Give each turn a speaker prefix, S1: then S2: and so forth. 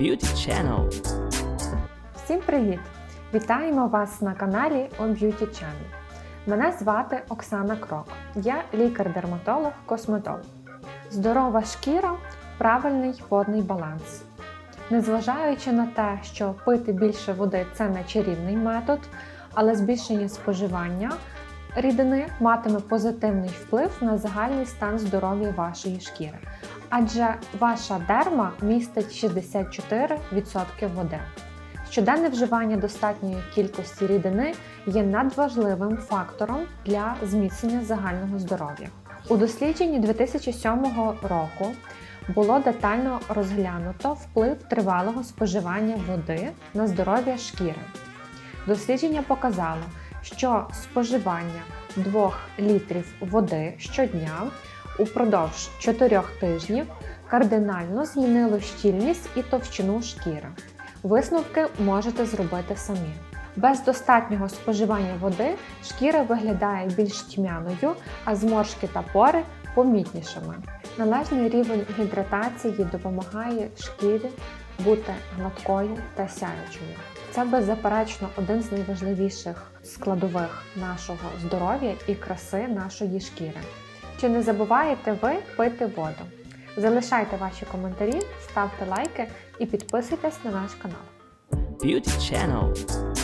S1: Beauty Channel.
S2: Всім привіт! Вітаємо вас на каналі On Beauty Channel. Мене звати Оксана Крок. Я лікар-дерматолог, косметолог. Здорова шкіра правильний водний баланс. Незважаючи на те, що пити більше води це не чарівний метод, але збільшення споживання рідини матиме позитивний вплив на загальний стан здоров'я вашої шкіри. Адже ваша дерма містить 64% води. Щоденне вживання достатньої кількості рідини є надважливим фактором для зміцнення загального здоров'я. У дослідженні 2007 року було детально розглянуто вплив тривалого споживання води на здоров'я шкіри. Дослідження показало, що споживання 2 літрів води щодня упродовж 4 тижнів кардинально змінило щільність і товщину шкіри. Висновки можете зробити самі. Без достатнього споживання води шкіра виглядає більш тьмяною, а зморшки та пори помітнішими. Належний рівень гідратації допомагає шкірі бути гладкою та сяючою. Це беззаперечно один з найважливіших складових нашого здоров'я і краси нашої шкіри. Чи не забуваєте ви пити воду? Залишайте ваші коментарі, ставте лайки і підписуйтесь на наш канал.
S1: Beauty Channel.